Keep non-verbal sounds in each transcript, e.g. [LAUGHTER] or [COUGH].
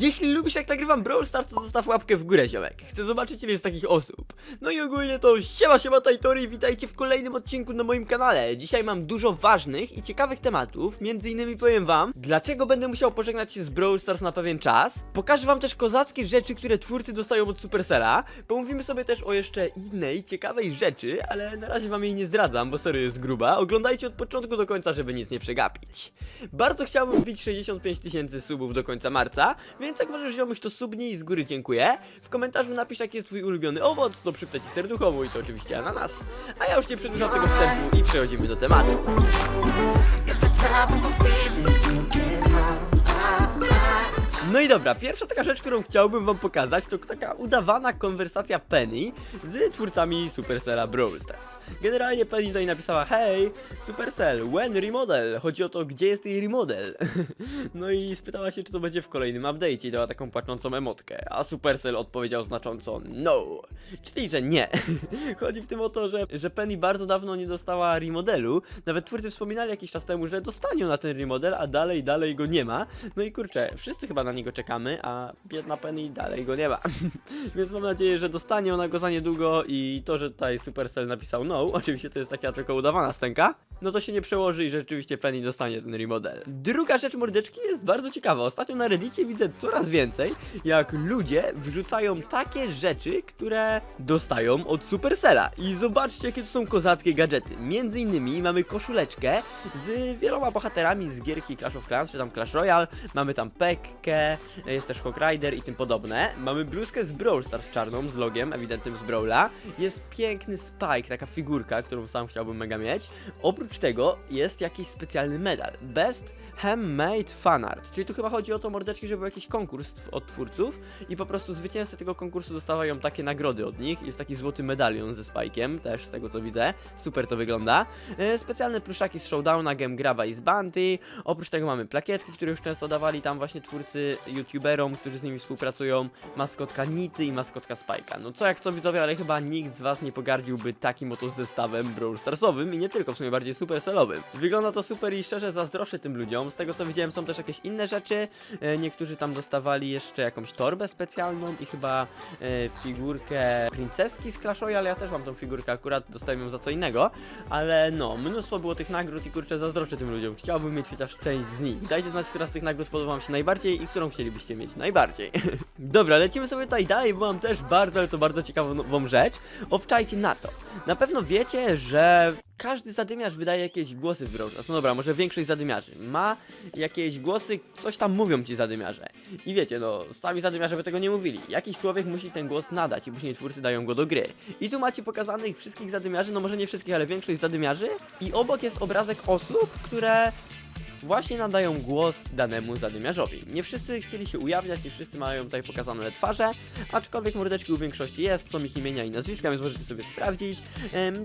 Jeśli lubisz jak nagrywam Brawl Stars, to zostaw łapkę w górę, ziomek. Chcę zobaczyć ile jest takich osób. No i ogólnie to siema, siema, Tajtory, witajcie w kolejnym odcinku na moim kanale. Dzisiaj mam dużo ważnych i ciekawych tematów, między innymi powiem wam, dlaczego będę musiał pożegnać się z Brawl Stars na pewien czas. Pokażę wam też kozackie rzeczy, które twórcy dostają od Supercella. Pomówimy sobie też o jeszcze innej, ciekawej rzeczy, ale na razie wam jej nie zdradzam, bo serio jest gruba. Oglądajcie od początku do końca, żeby nic nie przegapić. Bardzo chciałbym wbić 65 tysięcy subów do końca marca, więc jak możesz ziomuś to subnij i z góry dziękuję. W komentarzu napisz jaki jest twój ulubiony owoc, to przypnę ci serducho mój, to oczywiście ananas. A ja już nie przedłużam tego wstępu i przechodzimy do tematu. It's the of a. No i dobra, pierwsza taka rzecz, którą chciałbym wam pokazać, to taka udawana konwersacja Penny z twórcami Supercella Brawl Stars. Generalnie Penny tutaj napisała, hej, Supercell, when remodel? Chodzi o to, gdzie jest jej remodel? [LAUGHS] no i spytała się, czy to będzie w kolejnym update'cie i dała taką płaczącą emotkę, a Supercell odpowiedział znacząco no, czyli, że nie. [LAUGHS] Chodzi w tym o to, że, że Penny bardzo dawno nie dostała remodelu, nawet twórcy wspominali jakiś czas temu, że dostanią na ten remodel, a dalej, dalej go nie ma. No i kurczę, wszyscy chyba na niego czekamy, a biedna Penny dalej go nie ma. [LAUGHS] Więc mam nadzieję, że dostanie ona go za niedługo i to, że tutaj Supercell napisał no, [LAUGHS] oczywiście to jest taka tylko udawana stęka, no to się nie przełoży i rzeczywiście Penny dostanie ten remodel. Druga rzecz mordeczki jest bardzo ciekawa. Ostatnio na Reddicie widzę coraz więcej, jak ludzie wrzucają takie rzeczy, które dostają od Supercella. I zobaczcie, jakie to są kozackie gadżety. Między innymi mamy koszuleczkę z wieloma bohaterami z gierki Clash of Clans, czy tam Clash Royale. Mamy tam Pekkę, jest też Hawk i tym podobne. Mamy bluzkę z Brawl Stars czarną, z logiem ewidentnym z Brawla. Jest piękny Spike, taka figurka, którą sam chciałbym mega mieć. Oprócz tego jest jakiś specjalny medal. Best Handmade Fanart. Czyli tu chyba chodzi o to mordeczki, że był jakiś konkurs od twórców i po prostu zwycięzcy tego konkursu dostawają takie nagrody od nich. Jest taki złoty medalion ze Spike'iem, też z tego co widzę. Super to wygląda. E, specjalne pluszaki z Showdowna, Game Graba i z Bounty. Oprócz tego mamy plakietki, które już często dawali tam właśnie twórcy youtuberom, którzy z nimi współpracują. Maskotka Nity i maskotka Spike'a. No co jak co widzowie, ale chyba nikt z was nie pogardziłby takim oto zestawem Brawl Starsowym i nie tylko, w sumie bardziej supercelowym. Wygląda to super i szczerze zazdroszczę tym ludziom. Z tego co widziałem są też jakieś inne rzeczy. E, niektórzy tam dostawali jeszcze jakąś torbę specjalną i chyba e, figurkę princeski z Clash Royale. Ja też mam tą figurkę, akurat dostałem ją za co innego. Ale no, mnóstwo było tych nagród i kurczę zazdroszczę tym ludziom. Chciałbym mieć chociaż część z nich. Dajcie znać, która z tych nagród podoba wam się najbardziej i którą chcielibyście mieć najbardziej. [LAUGHS] Dobra, lecimy sobie tutaj dalej, bo mam też bardzo, ale to bardzo ciekawą rzecz. Obczajcie na to. Na pewno wiecie, że każdy zadymiarz wydaje jakieś głosy w Brawl. No dobra, może większość zadymiarzy ma jakieś głosy, coś tam mówią ci zadymiarze. I wiecie, no, sami zadymiarze by tego nie mówili. Jakiś człowiek musi ten głos nadać i później twórcy dają go do gry. I tu macie pokazanych wszystkich zadymiarzy, no może nie wszystkich, ale większość zadymiarzy. I obok jest obrazek osób, które właśnie nadają głos danemu zadymiarzowi. Nie wszyscy chcieli się ujawniać, nie wszyscy mają tutaj pokazane twarze, aczkolwiek mordeczki u większości jest, są ich imienia i nazwiska, więc możecie sobie sprawdzić.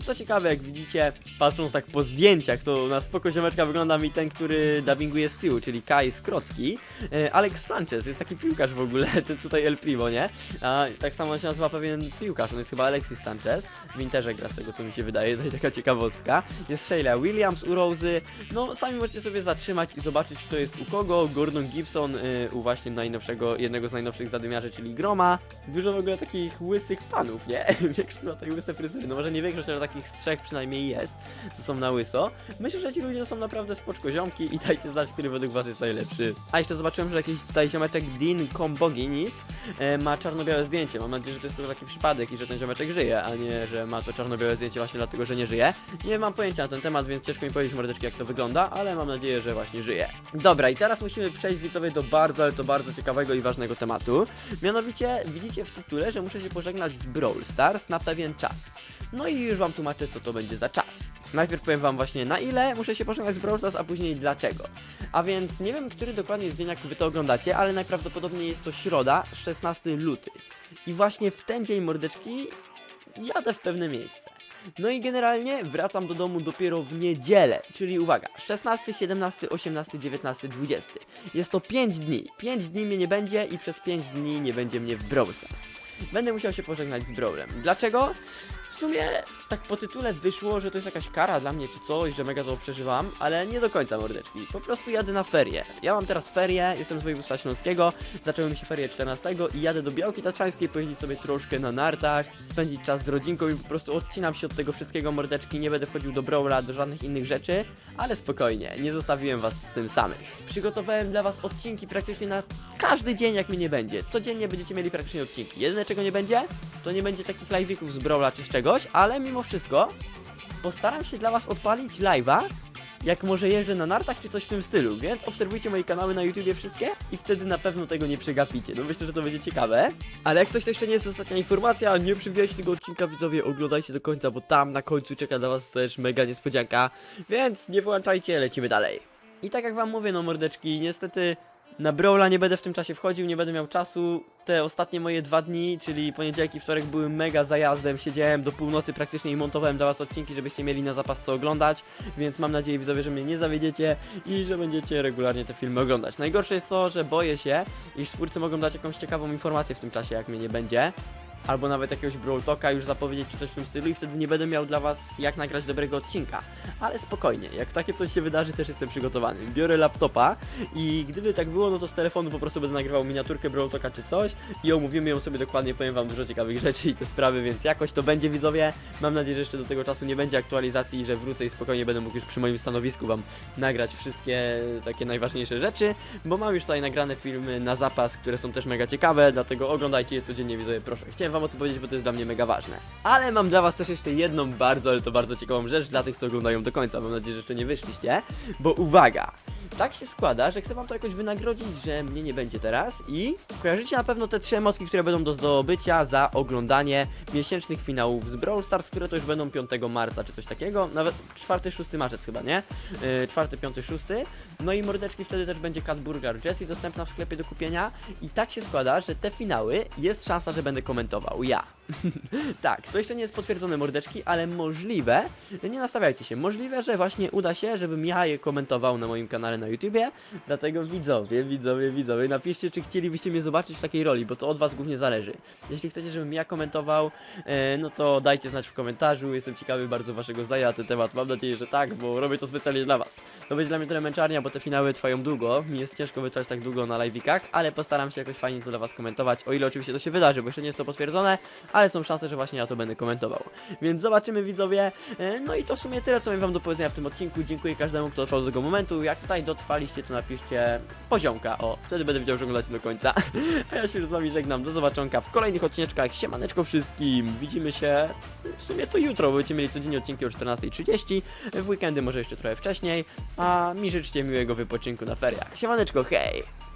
Co ciekawe, jak widzicie, patrząc tak po zdjęciach, to na spoko ziomeczka wygląda mi ten, który dubbinguje Stu, czyli Kai Skrocki. E, Alex Sanchez jest taki piłkarz w ogóle, [LAUGHS] ten tutaj El Primo, nie? A tak samo się nazywa pewien piłkarz, on jest chyba Alexis Sanchez. W Interze gra z tego, co mi się wydaje, [LAUGHS] tutaj taka ciekawostka. Jest Sheila Williams u Rozy, no sami możecie sobie zatrzymać i zobaczyć, kto jest u kogo. Gordon Gibson y, u właśnie najnowszego, jednego z najnowszych zadymiarzy, czyli Groma. Dużo w ogóle takich łysych panów, nie? [LAUGHS] Większość ma tutaj łyse fryzury, no może nie większość, ale takich z trzech przynajmniej jest, co są na łyso. Myślę, że ci ludzie są naprawdę spoczko ziomki i dajcie znać, który według was jest najlepszy. A jeszcze zobaczyłem, że jakiś tutaj ziomeczek Dean Comboginis e, ma czarno-białe zdjęcie. Mam nadzieję, że to jest tylko taki przypadek i że ten ziomeczek żyje, a nie, że ma to czarno-białe zdjęcie właśnie dlatego, że nie żyje. Nie mam pojęcia na ten temat, więc ciężko mi powiedzieć mordeczki jak to wygląda, ale mam nadzieję, że właśnie żyje. Dobra, i teraz musimy przejść widzowie do bardzo, ale to bardzo ciekawego i ważnego tematu. Mianowicie widzicie w tytule, że muszę się pożegnać z Brawl Stars na pewien czas. No i już wam tłumaczę, co to będzie za czas. Najpierw powiem wam właśnie na ile muszę się pożegnać z Brawl Stars, a później dlaczego. A więc nie wiem, który dokładnie jest dzień, jak wy to oglądacie, ale najprawdopodobniej jest to środa, 16 luty. I właśnie w ten dzień, mordeczki, jadę w pewne miejsce. No i generalnie wracam do domu dopiero w niedzielę, czyli uwaga, 16, 17, 18, 19, 20. Jest to 5 dni. 5 dni mnie nie będzie i przez 5 dni nie będzie mnie w Brawl Stars. Będę musiał się pożegnać z Brawlem. Dlaczego? W sumie tak po tytule wyszło, że to jest jakaś kara dla mnie czy coś, że mega to przeżywam, ale nie do końca mordeczki. Po prostu jadę na ferie. Ja mam teraz ferie, jestem z województwa śląskiego, zaczęły mi się ferie 14 i jadę do Białki Tatrzańskiej pojeździć sobie troszkę na nartach, spędzić czas z rodzinką i po prostu odcinam się od tego wszystkiego mordeczki, nie będę wchodził do Brawla, do żadnych innych rzeczy, ale spokojnie, nie zostawiłem was z tym samych. Przygotowałem dla was odcinki praktycznie na każdy dzień jak mnie nie będzie. Codziennie będziecie mieli praktycznie odcinki. Jedyne czego nie będzie, to nie będzie takich live'ików z Brawla czy z czegoś, ale mimo wszystko postaram się dla was odpalić live'a, jak może jeżdżę na nartach czy coś w tym stylu, więc obserwujcie moje kanały na YouTubie wszystkie i wtedy na pewno tego nie przegapicie. No myślę, że to będzie ciekawe. Ale jak coś to jeszcze nie jest ostatnia informacja, nie przywijajcie tego odcinka widzowie, oglądajcie do końca, bo tam na końcu czeka dla was też mega niespodzianka, więc nie wyłączajcie, lecimy dalej. I tak jak wam mówię, no mordeczki, niestety na Brawla nie będę w tym czasie wchodził, nie będę miał czasu. Te ostatnie moje dwa dni, czyli poniedziałek i wtorek były mega zajazdem. Siedziałem do północy praktycznie i montowałem dla was odcinki, żebyście mieli na zapas co oglądać. Więc mam nadzieję widzowie, że mnie nie zawiedziecie i że będziecie regularnie te filmy oglądać. Najgorsze jest to, że boję się, iż twórcy mogą dać jakąś ciekawą informację w tym czasie, jak mnie nie będzie. Albo nawet jakiegoś Brawl Talka już zapowiedzieć czy coś w tym stylu i wtedy nie będę miał dla was jak nagrać dobrego odcinka. Ale spokojnie, jak takie coś się wydarzy, też jestem przygotowany. Biorę laptopa i gdyby tak było, no to z telefonu po prostu będę nagrywał miniaturkę Brawl Talka czy coś i omówimy ją sobie dokładnie, powiem wam dużo ciekawych [LAUGHS] rzeczy i te sprawy, więc jakoś to będzie widzowie. Mam nadzieję, że jeszcze do tego czasu nie będzie aktualizacji i że wrócę i spokojnie będę mógł już przy moim stanowisku wam nagrać wszystkie takie najważniejsze rzeczy, bo mam już tutaj nagrane filmy na zapas, które są też mega ciekawe, dlatego oglądajcie je codziennie widzowie, proszę. Chciałem wam o tym powiedzieć, bo to jest dla mnie mega ważne. Ale mam dla was też jeszcze jedną bardzo, ale to bardzo ciekawą rzecz dla tych, co oglądają do końca. Mam nadzieję, że jeszcze nie wyszliście, bo uwaga! Tak się składa, że chcę wam to jakoś wynagrodzić, że mnie nie będzie teraz i kojarzycie na pewno te trzy emotki, które będą do zdobycia za oglądanie miesięcznych finałów z Brawl Stars, które to już będą 5 marca czy coś takiego, nawet 4-6 marzec chyba, nie? Yy, 4, 5, 6. No i mordeczki wtedy też będzie Cat Burger Jessie dostępna w sklepie do kupienia i tak się składa, że te finały jest szansa, że będę komentował ja. [LAUGHS] tak, to jeszcze nie jest potwierdzone mordeczki, ale możliwe, nie nastawiajcie się, możliwe, że właśnie uda się, żebym ja je komentował na moim kanale na YouTubie, dlatego widzowie, widzowie, widzowie, napiszcie, czy chcielibyście mnie zobaczyć w takiej roli, bo to od was głównie zależy. Jeśli chcecie, żebym ja komentował, e, no to dajcie znać w komentarzu, jestem ciekawy bardzo waszego zdania na ten temat, mam nadzieję, że tak, bo robię to specjalnie dla was. To będzie dla mnie trochę męczarnia, bo te finały trwają długo, mi jest ciężko wytrwać tak długo na live'ikach, ale postaram się jakoś fajnie to dla was komentować, o ile oczywiście to się wydarzy, bo jeszcze nie jest to potwierdzone, są szanse, że właśnie ja to będę komentował. Więc zobaczymy widzowie. E, No i to w sumie tyle, co mam wam do powiedzenia w tym odcinku. Dziękuję każdemu, kto trwał do tego momentu. Jak tutaj dotrwaliście, to napiszcie poziomka. O, wtedy będę wiedział, że oglądacie do końca. [LAUGHS] A ja się już z wami żegnam. Do zobaczonka w kolejnych odcineczkach. Siemaneczko wszystkim. Widzimy się w sumie to jutro. Będziecie mieli codziennie odcinki o 14.30. W weekendy może jeszcze trochę wcześniej. A mi życzcie miłego wypoczynku na feriach. Siemaneczko, hej!